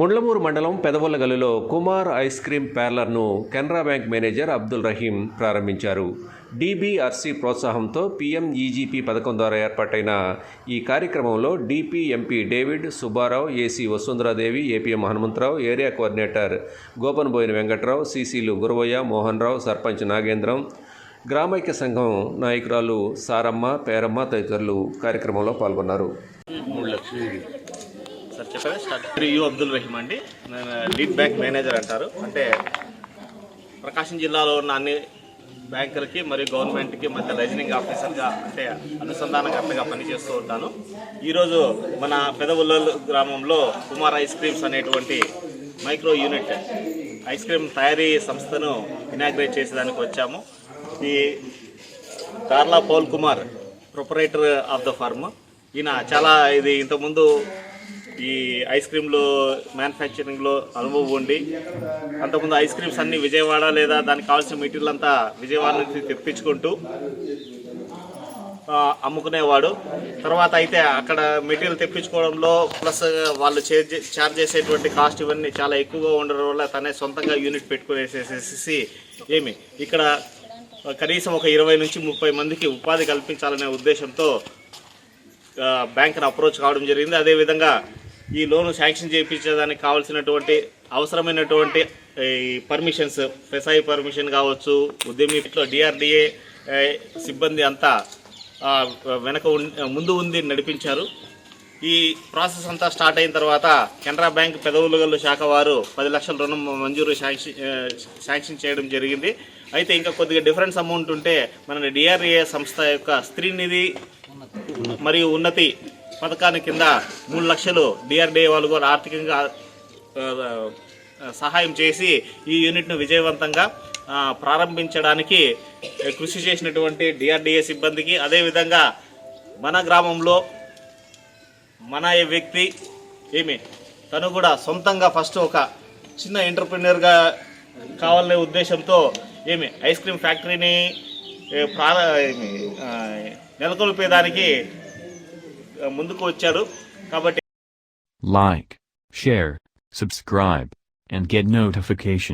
ముండ్లమూరు మండలం పెదవల్లగల్లులో Kumar ice cream పార్లర్ను కెనరా బ్యాంక్ మేనేజర్ అబ్దుల్ రహీం ప్రారంభించారు. డీబీఆర్సీ ప్రోత్సాహంతో పీఎంఈజీపీ పథకం ద్వారా ఏర్పాటైన ఈ కార్యక్రమంలో DPMP David Subbarao AC Vasundhara Devi APM Hanumantharao area coordinator Gopanboina Venkatrao సీసీలు Guravaiah Mohan Rao sarpanch Nagendram గ్రామైక్య సంఘం నాయకురాలు సారమ్మ పేరమ్మ తదితరులు కార్యక్రమంలో పాల్గొన్నారు. సార్ చెప్పారా స్టార్ట్. యూ అబ్దుల్ రహీం అండి. నేను లీడ్ బ్యాంక్ మేనేజర్ అంటారు. అంటే ప్రకాశం జిల్లాలో ఉన్న అన్ని బ్యాంకులకి మరియు గవర్నమెంట్కి మధ్య రైజనింగ్ ఆఫీసర్గా అంటే అనుసంధానకర్తగా పనిచేస్తూ ఉంటాను. ఈరోజు మన పెదవుల్లలు గ్రామంలో కుమార్ ఐస్ క్రీమ్స్ అనేటువంటి మైక్రో యూనిట్ ఐస్ క్రీమ్ తయారీ సంస్థను ఇనాగ్రేట్ చేసేదానికి వచ్చాము. ఈ Karla Paul Kumar proprietor of the firm. ఈయన చాలా ఇది ఇంతకుముందు ఈ ఐస్ క్రీమ్లు మ్యానుఫ్యాక్చరింగ్లో అనుభవం ఉండి అంతకుముందు ఐస్ క్రీమ్స్ అన్నీ విజయవాడ లేదా దానికి కావాల్సిన మెటీరియల్ అంతా విజయవాడ నుంచి తెప్పించుకుంటూ అమ్ముకునేవాడు. తర్వాత అయితే అక్కడ మెటీరియల్ తెప్పించుకోవడంలో ప్లస్ వాళ్ళు చార్జ్ చేసేటువంటి కాస్ట్ ఇవన్నీ చాలా ఎక్కువగా ఉండడం వల్ల తనే సొంతంగా యూనిట్ పెట్టుకునేసేసేసి ఏమి ఇక్కడ కనీసం ఒక ఇరవై నుంచి ముప్పై మందికి ఉపాధి కల్పించాలనే ఉద్దేశంతో బ్యాంక్ను అప్రోచ్ కావడం జరిగింది. అదేవిధంగా ఈ లోను శాంక్షన్ చేయించేదానికి కావాల్సినటువంటి అవసరమైనటువంటి ఈ పర్మిషన్స్ ఫెసాయి పర్మిషన్ కావచ్చు ఉద్యమిలో డిఆర్డిఏ సిబ్బంది అంతా వెనక ముందు ఉంది నడిపించారు. ఈ ప్రాసెస్ అంతా స్టార్ట్ అయిన తర్వాత కెనరా బ్యాంక్ పెదవులుగల్లు శాఖ వారు పది లక్షల రుణం మంజూరు శాంక్షన్ శాంక్షన్ చేయడం జరిగింది. అయితే ఇంకా కొద్దిగా డిఫరెన్స్ అమౌంట్ ఉంటే మన డిఆర్ఏ సంస్థ యొక్క స్త్రీనిధి మరియు ఉన్నతి పథకాన్ని కింద మూడు లక్షలు డిఆర్డిఏ వాళ్ళు కూడా ఆర్థికంగా సహాయం చేసి ఈ యూనిట్ను విజయవంతంగా ప్రారంభించడానికి కృషి చేసినటువంటి డిఆర్డిఏ సిబ్బందికి అదేవిధంగా మన గ్రామంలో మన వ్యక్తి ఏమి తను కూడా సొంతంగా ఫస్ట్ ఒక చిన్న ఎంటర్ప్రినర్గా కావాలనే ఉద్దేశంతో ఏమి ఐస్ క్రీమ్ ఫ్యాక్టరీని ఏ, నెలకొల్పేదానికి ముందుకు వచ్చాడు కాబట్టి Like, share, subscribe, and get notification.